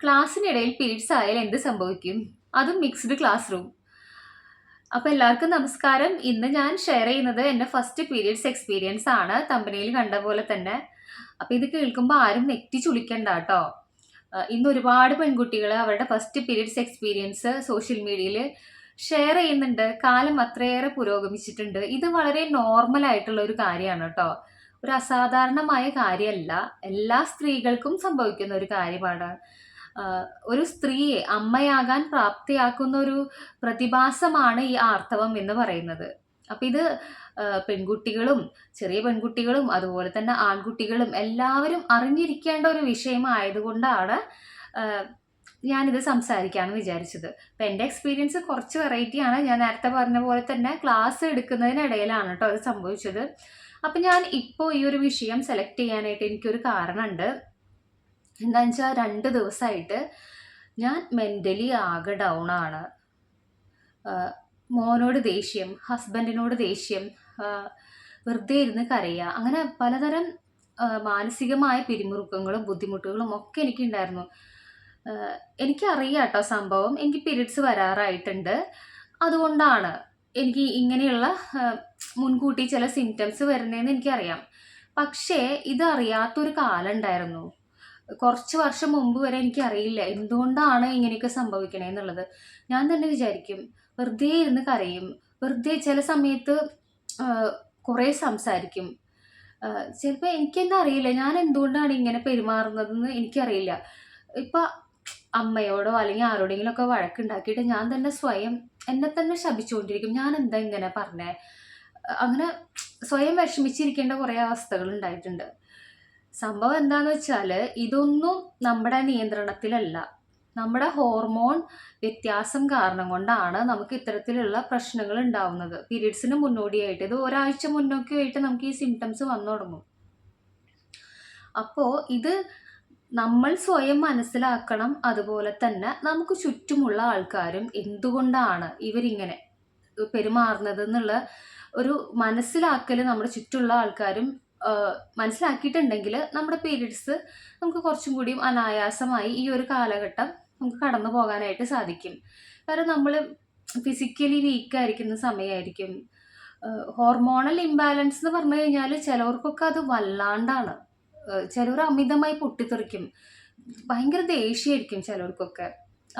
ക്ലാസ്സിനിടയിൽ periods ആയാൽ എന്ത് സംഭവിക്കും? അതും മിക്സ്ഡ് ക്ലാസ് റൂം അപ്പോൾ എല്ലാവർക്കും നമസ്കാരം. ഇന്ന് ഞാൻ ഷെയർ ചെയ്യുന്നത് എന്റെ ഫസ്റ്റ് പീരീഡ്സ് എക്സ്പീരിയൻസ് ആണ്. തമ്പനിയിൽ കണ്ട പോലെ തന്നെ. അപ്പോൾ ഇത് കേൾക്കുമ്പോൾ ആരും നെറ്റി ചുളിക്കണ്ട കേട്ടോ. ഇന്ന് ഒരുപാട് പെൺകുട്ടികൾ അവരുടെ ഫസ്റ്റ് പീരീഡ്സ് എക്സ്പീരിയൻസ് സോഷ്യൽ മീഡിയയിൽ ഷെയർ ചെയ്യുന്നുണ്ട്. കാലം അത്രയേറെ പുരോഗമിച്ചിട്ടുണ്ട്. ഇത് വളരെ നോർമൽ ആയിട്ടുള്ള ഒരു കാര്യമാണ് കേട്ടോ. ഒരു അസാധാരണമായ കാര്യമല്ല. എല്ലാ സ്ത്രീകൾക്കും സംഭവിക്കുന്ന ഒരു കാര്യമാണ്. ഒരു സ്ത്രീയെ അമ്മയാകാൻ പ്രാപ്തിയാക്കുന്ന ഒരു പ്രതിഭാസമാണ് ഈ ആർത്തവം എന്ന് പറയുന്നത്. അപ്പം ഇത് പെൺകുട്ടികളും ചെറിയ പെൺകുട്ടികളും അതുപോലെ തന്നെ ആൺകുട്ടികളും എല്ലാവരും അറിഞ്ഞിരിക്കേണ്ട ഒരു വിഷയമായതുകൊണ്ടാണ് ഞാനിത് സംസാരിക്കാമെന്ന് വിചാരിച്ചത്. അപ്പം എന്റെ എക്സ്പീരിയൻസ് കുറച്ച് വെറൈറ്റിയാണ് ഞാൻ നേരത്തെ പറഞ്ഞ പോലെ തന്നെ ക്ലാസ് എടുക്കുന്നതിനിടയിലാണ് കേട്ടോ അത് സംഭവിച്ചത്. അപ്പം ഞാൻ ഇപ്പോൾ ഈ ഒരു വിഷയം സെലക്ട് ചെയ്യാനായിട്ട് എനിക്കൊരു കാരണമുണ്ട് എന്താണെന്ന് വെച്ചാൽ രണ്ട് ദിവസമായിട്ട് ഞാൻ മെന്റലി ആകെ ഡൗൺ ആണ്. മോനോട് ദേഷ്യം ഹസ്ബൻഡിനോട് ദേഷ്യം വെറുതെ ഇരുന്ന് കരയുക അങ്ങനെ പലതരം മാനസികമായ പിരിമുറുക്കങ്ങളും ബുദ്ധിമുട്ടുകളും ഒക്കെ എനിക്കുണ്ടായിരുന്നു. എനിക്കറിയാം കേട്ടോ സംഭവം. എനിക്ക് പീരീഡ്സ് വരാറായിട്ടുണ്ട്. അതുകൊണ്ടാണ് എനിക്ക് ഇങ്ങനെയുള്ള മുൻകൂട്ടി ചില സിംറ്റംസ് വരുന്നതെന്ന് എനിക്കറിയാം. പക്ഷേ ഇതറിയാത്തൊരു കാലം ഉണ്ടായിരുന്നു. കുറച്ച് വർഷം മുമ്പ് വരെ എനിക്ക് അറിയില്ല എന്തുകൊണ്ടാണ് ഇങ്ങനെയൊക്കെ സംഭവിക്കണേ എന്നുള്ളത്. ഞാൻ തന്നെ വിചാരിക്കും വെറുതെ ഇരുന്ന് കരയും വെറുതെ ചില സമയത്ത് കുറേ സംസാരിക്കും. ചിലപ്പോൾ എനിക്കെന്താ അറിയില്ല ഞാൻ എന്തുകൊണ്ടാണ് ഇങ്ങനെ പെരുമാറുന്നതെന്ന് എനിക്കറിയില്ല. ഇപ്പം അമ്മയോടോ അല്ലെങ്കിൽ ആരോടെങ്കിലും ഒക്കെ വഴക്കുണ്ടാക്കിയിട്ട് ഞാൻ തന്നെ സ്വയം എന്നെ തന്നെ ശപിച്ചുകൊണ്ടിരിക്കും ഞാൻ എന്താ ഇങ്ങനെ പറഞ്ഞേ? അങ്ങനെ സ്വയം വിഷമിച്ചിരിക്കേണ്ട കുറേ അവസ്ഥകൾ ഉണ്ടായിട്ടുണ്ട്. സംഭവം എന്താന്ന് വെച്ചാൽ ഇതൊന്നും നമ്മുടെ നിയന്ത്രണത്തിലല്ല. നമ്മുടെ ഹോർമോൺ വ്യത്യാസം കാരണം കൊണ്ടാണ് നമുക്ക് ഇത്തരത്തിലുള്ള പ്രശ്നങ്ങൾ ഉണ്ടാവുന്നത്. പീരീഡ്സിന് മുന്നോടിയായിട്ട് ഇത് ഒരാഴ്ച മുന്നൊക്കെ ആയിട്ട് നമുക്ക് ഈ സിംറ്റംസ് വന്നു തുടങ്ങും. അപ്പോൾ ഇത് നമ്മൾ സ്വയം മനസ്സിലാക്കണം. അതുപോലെ തന്നെ നമുക്ക് ചുറ്റുമുള്ള ആൾക്കാരും എന്തുകൊണ്ടാണ് ഇവരിങ്ങനെ പെരുമാറുന്നത് എന്നുള്ള ഒരു മനസ്സിലാക്കൽ നമ്മുടെ ചുറ്റുള്ള ആൾക്കാരും മനസ്സിലാക്കിയിട്ടുണ്ടെങ്കിൽ നമ്മുടെ പീരീഡ്സ് നമുക്ക് കുറച്ചും കൂടിയും അനായാസമായി ഈ ഒരു കാലഘട്ടം നമുക്ക് കടന്നു പോകാനായിട്ട് സാധിക്കും. കാരണം നമ്മൾ ഫിസിക്കലി വീക്കായിരിക്കുന്ന സമയമായിരിക്കും ഹോർമോണൽ ഇംബാലൻസ് എന്ന് പറഞ്ഞു കഴിഞ്ഞാൽ ചിലവർക്കൊക്കെ അത് വല്ലാണ്ടാണ്. ചിലർ അമിതമായി പൊട്ടിത്തെറിക്കും. ഭയങ്കര ദേഷ്യമായിരിക്കും ചിലവർക്കൊക്കെ.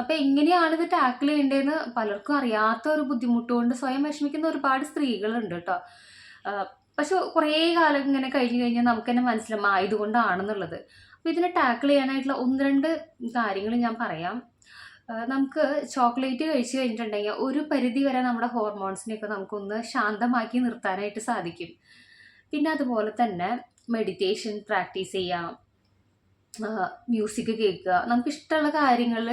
അപ്പം എങ്ങനെയാണ് ഇത് ടാക്കിൾ ചെയ്യേണ്ടതെന്ന് പലർക്കും അറിയാത്ത ഒരു ബുദ്ധിമുട്ട് കൊണ്ട് സ്വയം വിഷമിക്കുന്ന ഒരുപാട് സ്ത്രീകളുണ്ട് കേട്ടോ. പക്ഷെ കുറേ കാലം ഇങ്ങനെ കഴിഞ്ഞ് കഴിഞ്ഞാൽ നമുക്ക് തന്നെ മനസ്സിലാവും ഇതുകൊണ്ടാണെന്നുള്ളത്. അപ്പോൾ ഇതിനെ ടാക്കിൾ ചെയ്യാനായിട്ടുള്ള ഒന്ന് രണ്ട് കാര്യങ്ങൾ ഞാൻ പറയാം. നമുക്ക് ചോക്ലേറ്റ് കഴിച്ചു കഴിഞ്ഞിട്ടുണ്ടെങ്കിൽ ഒരു പരിധി വരെ നമ്മുടെ ഹോർമോൺസിനെയൊക്കെ നമുക്കൊന്ന് ശാന്തമാക്കി നിർത്താനായിട്ട് സാധിക്കും. പിന്നെ അതുപോലെ തന്നെ മെഡിറ്റേഷൻ പ്രാക്ടീസ് ചെയ്യാം. മ്യൂസിക് കേൾക്കുക. നമുക്ക് ഇഷ്ടമുള്ള കാര്യങ്ങൾ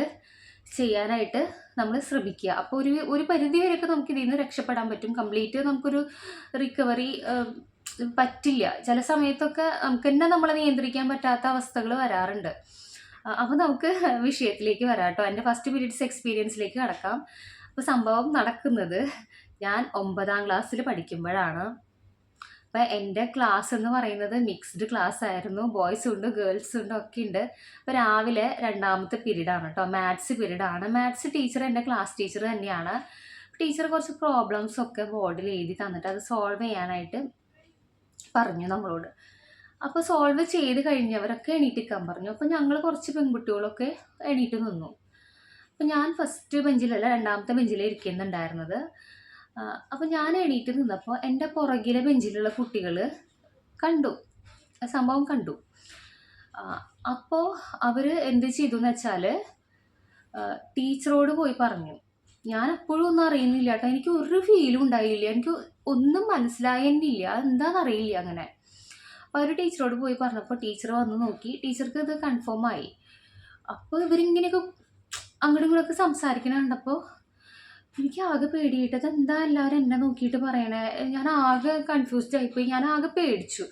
ചെയ്യാനായിട്ട് നമ്മൾ ശ്രമിക്കുക. അപ്പോൾ ഒരു ഒരു പരിധി വരെയൊക്കെ നമുക്ക് ഇതിൽ നിന്ന് രക്ഷപ്പെടാൻ പറ്റും. കംപ്ലീറ്റ് നമുക്കൊരു റിക്കവറി പറ്റില്ല. ചില സമയത്തൊക്കെ നമുക്ക് തന്നെ നമ്മളെ നിയന്ത്രിക്കാൻ പറ്റാത്ത അവസ്ഥകൾ വരാറുണ്ട്. അപ്പോൾ നമുക്ക് വിഷയത്തിലേക്ക് വരാം കേട്ടോ. എന്റെ ഫസ്റ്റ് പീരീഡ്സ് എക്സ്പീരിയൻസിലേക്ക് കടക്കാം. അപ്പോൾ സംഭവം നടക്കുന്നത് ഞാൻ ഒമ്പതാം ക്ലാസ്സിൽ പഠിക്കുമ്പോഴാണ്. അപ്പോൾ എന്റെ ക്ലാസ് എന്ന് പറയുന്നത് മിക്സ്ഡ് ക്ലാസ് ആയിരുന്നു ബോയ്സും ഉണ്ട് ഗേൾസും ഉണ്ട് ഒക്കെ ഉണ്ട്. അപ്പോൾ രാവിലെ രണ്ടാമത്തെ പീരീഡാണ് കേട്ടോ മാത്സ് പീരീഡാണ്. മാത്സ് ടീച്ചർ എന്റെ ക്ലാസ് ടീച്ചർ തന്നെയാണ്. ടീച്ചർ കുറച്ച് പ്രോബ്ലംസ് ഒക്കെ ബോർഡിൽ എഴുതി തന്നിട്ട് അത് സോൾവ് ചെയ്യാനായിട്ട് പറഞ്ഞു നമ്മളോട്. അപ്പോൾ സോൾവ് ചെയ്ത് കഴിഞ്ഞവരൊക്കെ എണീറ്റിക്കാൻ പറഞ്ഞു. അപ്പോൾ ഞങ്ങൾ കുറച്ച് പെൺകുട്ടികളൊക്കെ എണീറ്റ് നിന്നു. അപ്പോൾ ഞാൻ ഫസ്റ്റ് ബെഞ്ചിലല്ല രണ്ടാമത്തെ ബെഞ്ചിലേ ഇരിക്കുന്നുണ്ടായിരുന്നത്. അപ്പോൾ ഞാൻ എണീറ്റ് നിന്നപ്പോൾ എന്റെ പുറകിലെ ബെഞ്ചിലുള്ള കുട്ടികൾ കണ്ടു. സംഭവം കണ്ടു. അപ്പോൾ അവർ എന്ത് ചെയ്തു എന്ന് വെച്ചാൽ ടീച്ചറോട് പോയി പറഞ്ഞു. ഞാൻ എപ്പോഴും ഒന്നും അറിയുന്നില്ല കേട്ടോ. എനിക്ക് ഒരു ഫീലും ഉണ്ടായില്ല. എനിക്ക് ഒന്നും മനസ്സിലായെന്നില്ല. എന്താണെന്ന് അറിയില്ല അങ്ങനെ. അപ്പോൾ അവർ ടീച്ചറോട് പോയി പറഞ്ഞപ്പോൾ ടീച്ചർ വന്ന് നോക്കി. ടീച്ചർക്ക് ഇത് കൺഫേം ആയി. അപ്പോൾ ഇവരിങ്ങനെയൊക്കെ അങ്ങോട്ടും ഇങ്ങോട്ടൊക്കെ സംസാരിക്കണ കണ്ടപ്പോൾ എനിക്ക് ആകെ പേടിയിട്ട് എന്താ എല്ലാവരും എന്നെ നോക്കിയിട്ട് പറയണേ? ഞാൻ ആകെ കൺഫ്യൂസ്ഡ് ആയിപ്പോയി. ഞാൻ ആകെ പേടിച്ചു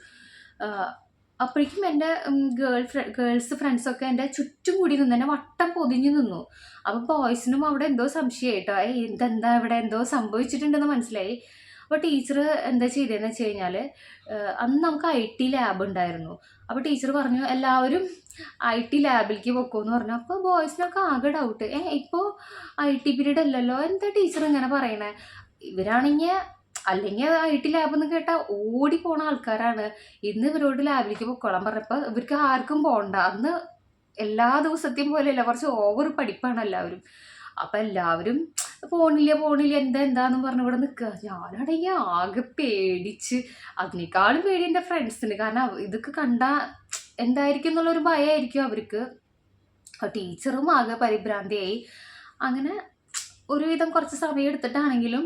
അപ്പോഴേക്കും എന്റെ ഗേൾ ഫ്ര ഗേൾസ് ഫ്രണ്ട്സൊക്കെ എന്റെ ചുറ്റും കൂടി നിന്ന് എന്നെ വട്ടം പൊതിഞ്ഞു നിന്നു. അപ്പോൾ ബോയ്സിനും അവിടെ എന്തോ സംശയമായിട്ടോ ഇതെന്താ ഇവിടെ? എന്തോ സംഭവിച്ചിട്ടുണ്ടെന്ന് മനസ്സിലായി. അപ്പോൾ ടീച്ചർ എന്താ ചെയ്തതെന്ന് വെച്ച് കഴിഞ്ഞാൽ അന്ന് നമുക്ക് ഐ ടി ലാബ് ഉണ്ടായിരുന്നു. അപ്പോൾ ടീച്ചർ പറഞ്ഞു എല്ലാവരും ഐ ടി ലാബിലേക്ക് പൊക്കോന്ന് പറഞ്ഞു. അപ്പോൾ ബോയ്സിനൊക്കെ ആകെ ഡൗട്ട് ഏ ഇപ്പോൾ ഐ ടി പീരീഡ് അല്ലല്ലോ? എന്താ ടീച്ചർ ഇങ്ങനെ പറയണേ? ഇവരാണെങ്കിൽ അല്ലെങ്കിൽ ഐ ടി ലാബ് എന്ന് കേട്ടാൽ ഓടി പോണ ആൾക്കാരാണ്. ഇന്ന് ഇവരോട് ലാബിലേക്ക് പൊക്കോളാൻ പറഞ്ഞപ്പോൾ ഇവർക്ക് ആർക്കും പോകണ്ട അന്ന് എല്ലാ ദിവസത്തെയും പോലെയല്ല കുറച്ച് ഓവർ പഠിപ്പാണ് എല്ലാവരും. അപ്പം എല്ലാവരും പോണില്ല പോണില്ല എന്താ എന്താന്ന് പറഞ്ഞ് ഇവിടെ നിൽക്കുക. ഞാനാണെങ്കിൽ ആകെ പേടിച്ച് അതിനേക്കാളും പേടി എന്റെ ഫ്രണ്ട്സിന് കാരണം ഇതൊക്കെ കണ്ട എന്തായിരിക്കും എന്നുള്ളൊരു ഭയമായിരിക്കും അവർക്ക്. ടീച്ചറും ആകെ പരിഭ്രാന്തിയായി. അങ്ങനെ ഒരുവിധം കുറച്ച് സമയം എടുത്തിട്ടാണെങ്കിലും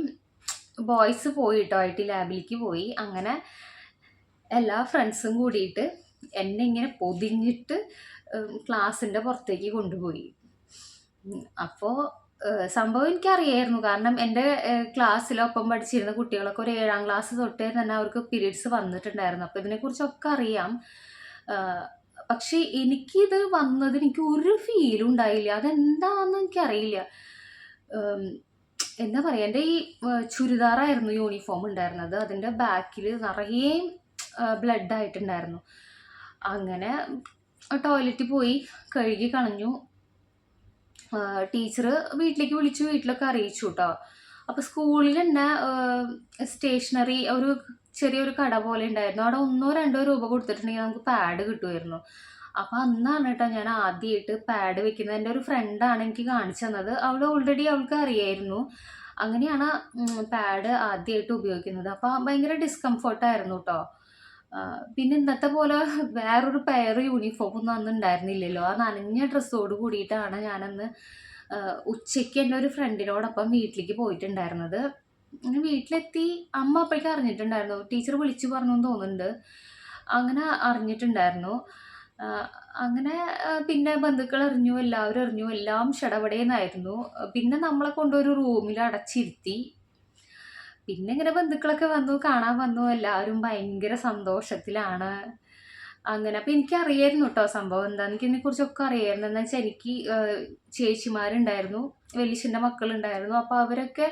ബോയ്സ് പോയി കേട്ടോ ഐ ടി ലാബിലേക്ക് പോയി. അങ്ങനെ എല്ലാ ഫ്രണ്ട്സും കൂടിയിട്ട് എന്നെ ഇങ്ങനെ പൊതിഞ്ഞിട്ട് ക്ലാസ്സിന്റെ പുറത്തേക്ക് കൊണ്ടുപോയി. അപ്പോൾ സംഭവം എനിക്കറിയായിരുന്നു. കാരണം എന്റെ ക്ലാസ്സിലൊപ്പം പഠിച്ചിരുന്ന കുട്ടികളൊക്കെ ഒരു ഏഴാം ക്ലാസ് തൊട്ടേ തന്നെ അവർക്ക് പീരീഡ്സ് വന്നിട്ടുണ്ടായിരുന്നു. അപ്പോൾ ഇതിനെക്കുറിച്ചൊക്കെ അറിയാം. പക്ഷെ പക്ഷേ എനിക്കിത് വന്നത് എനിക്ക് ഒരു ഫീലും ഉണ്ടായില്ല. അതെന്താണെന്ന് എനിക്കറിയില്ല. എന്താ പറയുക എന്റെ ഈ ചുരിദാറായിരുന്നു യൂണിഫോം ഉണ്ടായിരുന്നത്. അതിന്റെ ബാക്കിൽ നിറയെ ബ്ലഡ് ആയിട്ടുണ്ടായിരുന്നു അങ്ങനെ ടോയ്ലറ്റിൽ പോയി കഴുകി കളഞ്ഞു. ടീച്ചർ വീട്ടിലേക്ക് വിളിച്ചു വീട്ടിലൊക്കെ അറിയിച്ചു കേട്ടോ അപ്പോൾ സ്കൂളിൽ തന്നെ സ്റ്റേഷനറി ഒരു ചെറിയൊരു കട പോലെ ഉണ്ടായിരുന്നു. അവിടെ ഒന്നോ രണ്ടോ രൂപ കൊടുത്തിട്ടുണ്ടെങ്കിൽ നമുക്ക് പാഡ് കിട്ടുമായിരുന്നു. അപ്പോൾ അന്നാണ് കേട്ടോ ഞാൻ ആദ്യമായിട്ട് പാഡ് വെക്കുന്നത്. എന്റെ ഒരു ഫ്രണ്ടാണ് എനിക്ക് കാണിച്ചു തന്നത്. അവൾ ഓൾറെഡി അവൾക്ക് അറിയായിരുന്നു. അങ്ങനെയാണ് പാഡ് ആദ്യമായിട്ട് ഉപയോഗിക്കുന്നത്. അപ്പോൾ ഭയങ്കര ഡിസ്കംഫർട്ടായിരുന്നു കേട്ടോ. പിന്നെ ഇന്നത്തെ പോലെ വേറൊരു പെയർ യൂണിഫോം ഒന്നും അന്ന് ഉണ്ടായിരുന്നില്ലല്ലോ. ആ നനഞ്ഞ ഡ്രസ്സോട് കൂടിയിട്ടാണ് ഞാനന്ന് ഉച്ചയ്ക്ക് എന്റെ ഒരു ഫ്രണ്ടിനോടൊപ്പം വീട്ടിലേക്ക് പോയിട്ടുണ്ടായിരുന്നത്. അങ്ങനെ വീട്ടിലെത്തി അമ്മ അപ്പോഴേക്കും അറിഞ്ഞിട്ടുണ്ടായിരുന്നു. ടീച്ചർ വിളിച്ചു പറഞ്ഞു എന്ന് തോന്നുന്നുണ്ട്. അങ്ങനെ അറിഞ്ഞിട്ടുണ്ടായിരുന്നു. അങ്ങനെ പിന്നെ ബന്ധുക്കൾ അറിഞ്ഞു എല്ലാവരും അറിഞ്ഞു എല്ലാം ഷടപടേന്നായിരുന്നു പിന്നെ നമ്മളെ കൊണ്ടൊരു റൂമിൽ അടച്ചിരുത്തി. പിന്നെ ഇങ്ങനെ ബന്ധുക്കളൊക്കെ വന്നു കാണാൻ വന്നു. എല്ലാവരും ഭയങ്കര സന്തോഷത്തിലാണ്. അങ്ങനെ. അപ്പം എനിക്കറിയായിരുന്നു കേട്ടോ സംഭവം എന്താ എനിക്ക് ഇതിനെക്കുറിച്ചൊക്കെ അറിയായിരുന്നു. എന്ന് വെച്ചാൽ എനിക്ക് ചേച്ചിമാരുണ്ടായിരുന്നു. വലിയച്ഛന്റെ മക്കളുണ്ടായിരുന്നു. അപ്പോൾ അവരൊക്കെ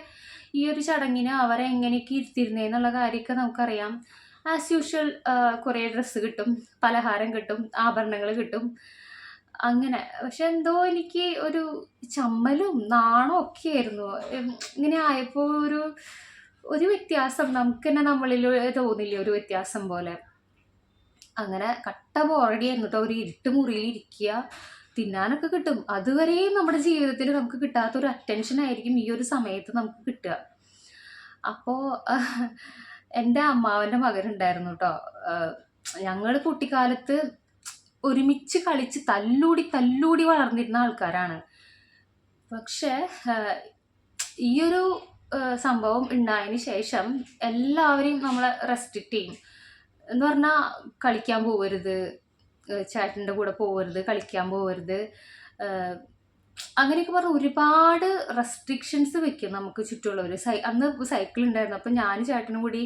ഈ ഒരു ചടങ്ങിന് അവരെ എങ്ങനെയൊക്കെ ഇരുത്തിരുന്നേന്നുള്ള കാര്യമൊക്കെ നമുക്കറിയാം. ആസ് യൂഷ്വൽ കുറേ ഡ്രസ്സ് കിട്ടും പലഹാരം കിട്ടും ആഭരണങ്ങൾ കിട്ടും. അങ്ങനെ. പക്ഷെ എന്തോ എനിക്ക് ഒരു ചമ്മലും നാണമൊക്കെ ആയിരുന്നു. ഇങ്ങനെ ആയപ്പോൾ ഒരു ഒരു വ്യത്യാസം നമുക്ക് തന്നെ നമ്മളിൽ തോന്നില്ല ഒരു വ്യത്യാസം പോലെ. അങ്ങനെ കട്ട ബോറടിയായിരുന്നു കേട്ടോ ഒരു ഇരുട്ട് മുറിയിൽ ഇരിക്കുക തിന്നാനൊക്കെ കിട്ടും. അതുവരെയും നമ്മുടെ ജീവിതത്തിൽ നമുക്ക് കിട്ടാത്ത ഒരു അറ്റൻഷൻ ആയിരിക്കും ഈ ഒരു സമയത്ത് നമുക്ക് കിട്ടുക. അപ്പോൾ എന്റെ അമ്മാവന്റെ മകനുണ്ടായിരുന്നു കേട്ടോ ഞങ്ങൾ കുട്ടിക്കാലത്ത് ഒരുമിച്ച് കളിച്ച് തല്ലൂടി തല്ലൂടി വളർന്നിരുന്ന ആൾക്കാരാണ്. പക്ഷേ ഈയൊരു സംഭവം ഉണ്ടായതിന് ശേഷം എല്ലാവരെയും നമ്മളെ റെസ്ട്രിക്റ്റ് ചെയ്യും. എന്ന് പറഞ്ഞാൽ കളിക്കാൻ പോകരുത് ചേട്ടന്റെ കൂടെ പോകരുത് കളിക്കാൻ പോകരുത് അങ്ങനെയൊക്കെ പറഞ്ഞ് ഒരുപാട് റെസ്ട്രിക്ഷൻസ് വെക്കും നമുക്ക് ചുറ്റുമുള്ളവർ. സൈ അന്ന് സൈക്കിൾ ഉണ്ടായിരുന്നു. അപ്പം ഞാൻ ചേട്ടനും കൂടി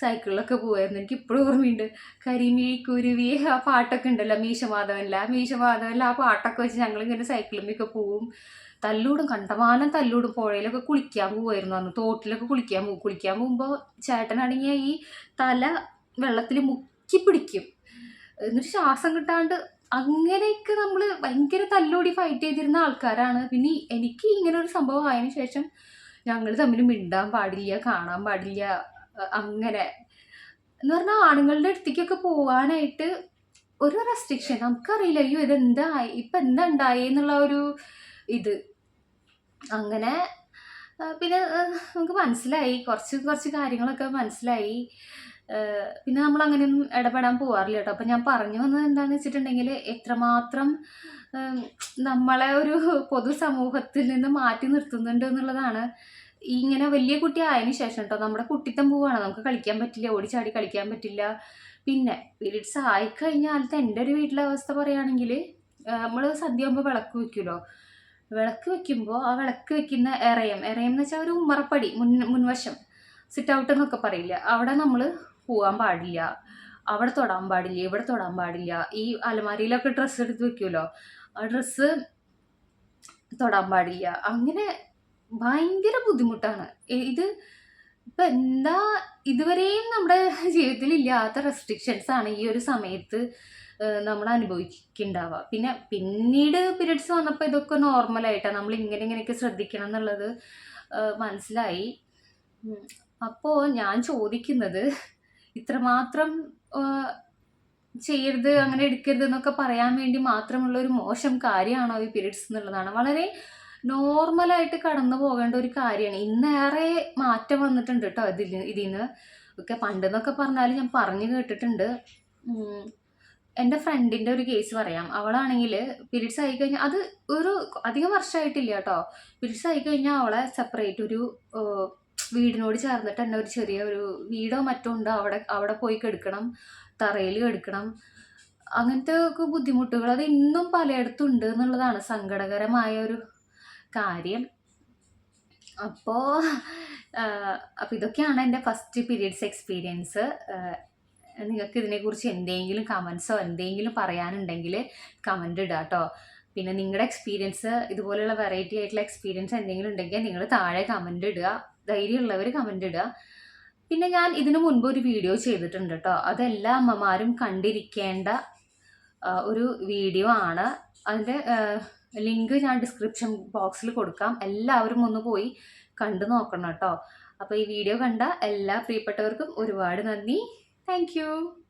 സൈക്കിളിലൊക്കെ പോകുമായിരുന്നു എനിക്ക് ഇപ്പോഴും ഓർമ്മയുണ്ട്. കരിമീ കുരുവി ആ പാട്ടൊക്കെ ഉണ്ടല്ലോ മീശമാധവനിലെ. ആ മീശമാധവനിലെ ആ പാട്ടൊക്കെ വെച്ച് ഞങ്ങളിങ്ങനെ സൈക്കിളിലൊക്കെ പോവും. തല്ലൂടും കണ്ടമാനം തല്ലൂടും. പുഴയിലൊക്കെ കുളിക്കാൻ പോവായിരുന്നു അന്ന്. തോട്ടിലൊക്കെ കുളിക്കാൻ പോകും കുളിക്കാൻ പോകുമ്പോൾ ചേട്ടനാണെങ്കിൽ ഈ തല വെള്ളത്തിൽ മുക്കി പിടിക്കും. എന്നിട്ട് ശ്വാസം കിട്ടാണ്ട് അങ്ങനെയൊക്കെ നമ്മൾ ഭയങ്കര തല്ലോടി ഫൈറ്റ് ചെയ്തിരുന്ന ആൾക്കാരാണ്. പിന്നെ എനിക്ക് ഇങ്ങനെ ഒരു സംഭവം ആയതിന് ശേഷം ഞങ്ങൾ തമ്മിൽ മിണ്ടാൻ പാടില്ല കാണാൻ പാടില്ല അങ്ങനെ. എന്ന് പറഞ്ഞാൽ ആണുങ്ങളുടെ അടുത്തേക്കൊക്കെ പോകാനായിട്ട് ഒരു റെസ്ട്രിക്ഷൻ നമുക്കറിയില്ല അയ്യോ ഇതെന്താ? ഇപ്പം എന്താ ഉണ്ടായി എന്നുള്ള ഒരു ഇത്. അങ്ങനെ പിന്നെ നമുക്ക് മനസ്സിലായി. കുറച്ച് കുറച്ച് കാര്യങ്ങളൊക്കെ മനസ്സിലായി. പിന്നെ നമ്മൾ അങ്ങനെയൊന്നും ഇടപെടാൻ പോവാറില്ല കേട്ടോ. അപ്പം ഞാൻ പറഞ്ഞു വന്നത് എന്താണെന്ന് വെച്ചിട്ടുണ്ടെങ്കിൽ എത്രമാത്രം നമ്മളെ ഒരു പൊതുസമൂഹത്തിൽ നിന്ന് മാറ്റി നിർത്തുന്നുണ്ട് എന്നുള്ളതാണ്. ഇങ്ങനെ വലിയ കുട്ടി ആയതിനു ശേഷം കേട്ടോ നമ്മുടെ കുട്ടിത്തം പോവാണ്. നമുക്ക് കളിക്കാൻ പറ്റില്ല ഓടിച്ചാടി കളിക്കാൻ പറ്റില്ല. പിന്നെ പീരീഡ്സ് ആയിക്കഴിഞ്ഞാലത്തെ എന്റെ ഒരു വീട്ടിലെ അവസ്ഥ പറയുകയാണെങ്കിൽ നമ്മൾ സദ്യ ആകുമ്പോൾ വിളക്ക് വെക്കുമല്ലോ വിളക്ക് വെക്കുമ്പോൾ ആ വിളക്ക് വെക്കുന്ന എറയം എറയം എന്ന് വെച്ചാൽ ഒരു ഉമ്മറപ്പടി മുൻ മുൻവശം സിറ്റ് ഔട്ട് എന്നൊക്കെ പറയില്ല അവിടെ നമ്മൾ പോകാൻ പാടില്ല അവിടെ തൊടാൻ പാടില്ല ഇവിടെ തൊടാൻ പാടില്ല ഈ അലമാരിയിലൊക്കെ ഡ്രസ്സ് എടുത്ത് വെക്കുമല്ലോ ആ ഡ്രസ്സ് തൊടാൻ പാടില്ല അങ്ങനെ ഭയങ്കര ബുദ്ധിമുട്ടാണ്. ഇത് ഇപ്പം എന്താ ഇതുവരെയും നമ്മുടെ ജീവിതത്തിൽ ഇല്ലാത്ത റെസ്ട്രിക്ഷൻസ് ആണ് ഈ ഒരു സമയത്ത് നമ്മൾ അനുഭവിക്കുന്നുണ്ടാവുക പിന്നെ പിന്നീട് പീരീഡ്സ് വന്നപ്പോൾ ഇതൊക്കെ നോർമലായിട്ടാണ് നമ്മൾ ഇങ്ങനെ ഇങ്ങനെയൊക്കെ ശ്രദ്ധിക്കണം എന്നുള്ളത് മനസ്സിലായി. അപ്പോൾ അപ്പോ ഞാൻ ചോദിക്കുന്നത് ഇത്രമാത്രം ചെയ്യരുത് അങ്ങനെ എടുക്കരുത് എന്നൊക്കെ പറയാൻ വേണ്ടി മാത്രമുള്ള ഒരു മോശം കാര്യമാണോ ഈ പീരീഡ്സ് എന്നുള്ളതാണ്. വളരെ നോർമലായിട്ട് കടന്നു പോകേണ്ട ഒരു കാര്യമാണ്. ഇന്നേറെ മാറ്റം വന്നിട്ടുണ്ട് കേട്ടോ ഇതിൽ ഇതിൽ നിന്ന് ഒക്കെ പണ്ടെന്നൊക്കെ പറഞ്ഞാൽ ഞാൻ പറഞ്ഞു കേട്ടിട്ടുണ്ട്. എന്റെ ഫ്രണ്ടിന്റെ ഒരു കേസ് പറയാം. അവളാണെങ്കിൽ പീരീഡ്സ് ആയി കഴിഞ്ഞാൽ അത് ഒരു അധികം വർഷമായിട്ടില്ല കേട്ടോ. പീരീഡ്സ് ആയി കഴിഞ്ഞാൽ അവളെ സെപ്പറേറ്റ് ഒരു വീടിനോട് ചേർന്നിട്ട് തന്നെ ഒരു ചെറിയ ഒരു വീടോ മറ്റോ ഉണ്ട് അവിടെ അവിടെ പോയി കെടുക്കണം തറയിൽ കെടുക്കണം. അങ്ങനത്തെ ഒക്കെ ബുദ്ധിമുട്ടുകൾ അത് ഇന്നും പലയിടത്തും ഉണ്ട് എന്നുള്ളതാണ് സങ്കടകരമായ ഒരു കാര്യം. അപ്പോൾ അപ്പോൾ ഇതൊക്കെയാണ് എന്റെ ഫസ്റ്റ് പീരീഡ്സ് എക്സ്പീരിയൻസ് നിങ്ങൾക്ക് ഇതിനെക്കുറിച്ച് എന്തെങ്കിലും കമൻസോ എന്തെങ്കിലും പറയാനുണ്ടെങ്കിൽ കമന്റ് ഇടുക കേട്ടോ പിന്നെ നിങ്ങളുടെ എക്സ്പീരിയൻസ് ഇതുപോലെയുള്ള വെറൈറ്റി ആയിട്ടുള്ള എക്സ്പീരിയൻസ് എന്തെങ്കിലും ഉണ്ടെങ്കിൽ നിങ്ങൾ താഴെ കമന്റ് ഇടുക. ധൈര്യമുള്ളവർ കമന്റ് ഇടുക. പിന്നെ ഞാൻ ഇതിനു മുൻപ് ഒരു വീഡിയോ ചെയ്തിട്ടുണ്ട് കേട്ടോ അതെല്ലാ അമ്മമാരും കണ്ടിരിക്കേണ്ട ഒരു വീഡിയോ ആണ്. അതിന്റെ ലിങ്ക് ഞാൻ ഡിസ്ക്രിപ്ഷൻ ബോക്സിൽ കൊടുക്കാം. എല്ലാവരും ഒന്ന് പോയി കണ്ടു നോക്കണം കേട്ടോ അപ്പോൾ ഈ വീഡിയോ കണ്ട എല്ലാ പ്രിയപ്പെട്ടവർക്കും ഒരുപാട് നന്ദി. Thank you.